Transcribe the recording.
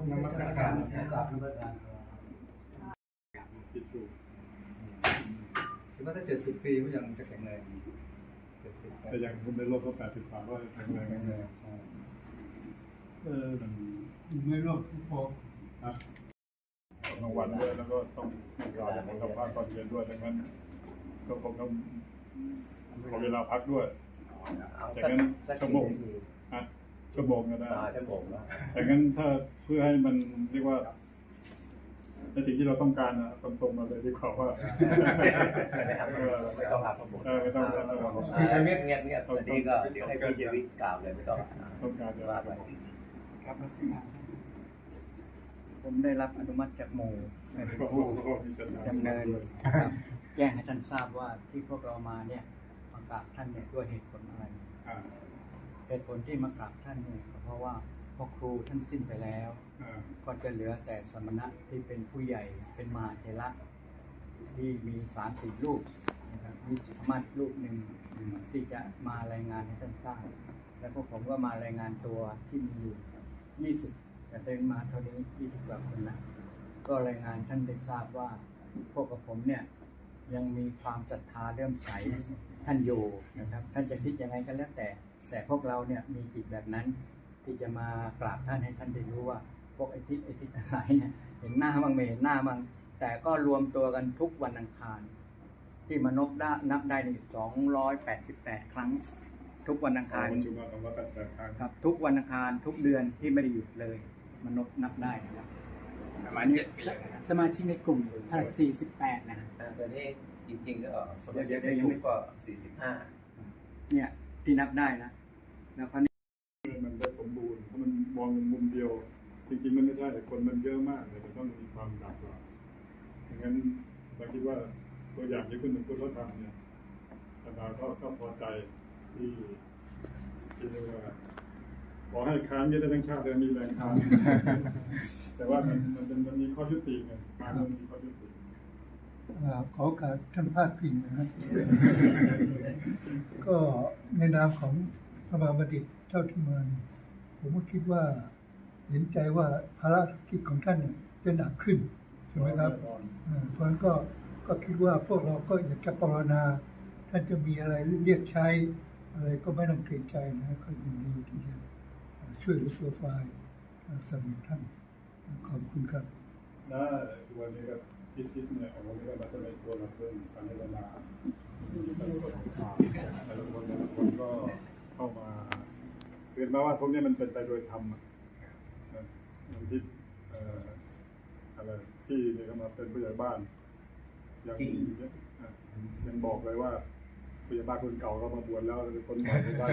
านกราบท่านประธานคิดดูคิดว่าถ้าเจ็ดสิบปีก็ยังจะแข็งแรงเจ็ดสิบแต่อย่างคุณในโลกก็แปดสิบสามร้อยแข็งแรงแข็งแรงใช่เออไม่รอบพอนะกลางวันด้วยแล้วก็ต้องต้องรออย่างทำภาคตอนเย็นด้วยดังนั้นก็คงต้องขอเวลาพักด้วยเอาอย่าสักงนั้นสักชั่วกี่โมงนาทีนะ ชั่วโมงก็ได้อ่าชั่วโมงแล้วแต่งั้นถ้าเพื่อให้มันเรียกว่าในสิ่งที่เราต้องการนะตรงๆมาเลยดีกว่าว่าไม่ทำไม่ต้องหาข้อมูลเออไม่ต้องหาข้อมูลอ่าเงียบเงียบเงียบอันนี้ก็เดี๋ยวให้พี่เจวิทกล่าวเลยไม่ต้องต้องการจะว่าไปครับผมได้รับอนุมัติจากหมู่ให้เป็นโอ้โหผู้มีสัญญาณดำเนินครับแจ้งให้ท่านทราบว่าที่พวกเรามาเนี่ยมากราบท่านเนี่ยด้วยเหตุผลอะไรอ่า เหตุผลที่มากราบท่านเนี่ยก็เพราะว่าพ่อครูท่านสิ้นไปแล้ว ก็จะเหลือแต่สมณะที่เป็นผู้ใหญ่เป็นมหาเถระที่มีสามสี่รูปนะครับมีสิทธมัตรูปหนึ่งที่จะมารายงานให้ท่านทราบแล้วพวกผมก็มารายงานตัวที่มีอยู่ยี่สิบแต่เดินมาเท่านี้ยี่สิบกว่าคนนะก็รายงานท่านได้ทราบว่าพวกกับผมเนี่ย ยังมีความศรัทธาเริ่อมใสท่านอยู่นะครับ ท่านจะคิดยังไงก็แล้วแต่ แต่พวกเราเนี่ยมีจิตแบบนั้น ที่จะมากราบท่านให้ท่านได้รู้ว่า พวกไอ้ทิศไอ้ทิศทั้งหลายเนี่ยเห็นหน้าบ้างไม่เห็นหน้าบ้างแต่ก็รวมตัวกันทุกวันอังคาร ที่มานบได้นับได้ในสองร้อยแปดสิบแปดครั้ง ทุกวันอังคารปัจจุบันของเราแต่แต่ทางครับ ทุกวันอังคารทุกเดือนที่ไม่ได้หยุดเลยมานบนับได้นะครับ ประมาณเจ็ดปีนะสมาชิกในกลุ่มทั้งหมด48นะฮะอ่าตัวนี้จริงๆก็สมาชิกในกลุ่มก็สี่สิบห้าเนี่ยที่นับได้นะ แล้วคราวนี้มันได้สมบูรณ์ถ้ามันมองมุมเดียว จริงๆมันไม่ใช่แต่คนมันเยอะมากเลยมันต้องมีความหลากหลายดังนั้นเราคิดว่าตัวอย่างที่คุณหนึ่งคุณเขาทำเนี่ยอาจารย์ก็ก็พอใจที่ที่เรียกว่า ขอให้ค้านยึดได้ทั้งชาติแต่มีแรงค้านแต่ว่ามันมันเป็นมันมีข้อยุติไงการมันมีข้อยุติอ่าขอโอกาสท่านพาดพิงนะครับก็ในนามของสภาบัณฑิตเท่าที่มาเนี่ยผมก็คิดว่าเห็นใจว่าภารกิจของท่านเนี่ยจะหนักขึ้นใช่ไหมครับอ่าเพราะฉะนั้นก็ก็คิดว่าพวกเราก็อยากจะปรารถนาท่านจะมีอะไรเรียกใช้อะไรก็ไม่ต้องเกรงใจนะก็ยินดีที่จะ ช่วยเหลือตัวฝ่ายอ่าสนับสนุนท่านขอบคุณครับได้วันนี้ก็คิดคิดๆเนี่ยวันนี้ก็มาจะในตัวเราเพิ่มการพัฒนาแต่ละคนแต่ละคนแต่ละคนก็เข้ามาเรียนมาว่าพวกนี้มันเป็นไปโดยธรรมอะนะมันที่เอ่ออะไรที่เนี่ยก็มาเป็นผู้ใหญ่บ้านยังยังบอกเลยว่าผู้ใหญ่บ้านคนเก่าก็มาบวชแล้วเป็นคนใหม่ไม่ได้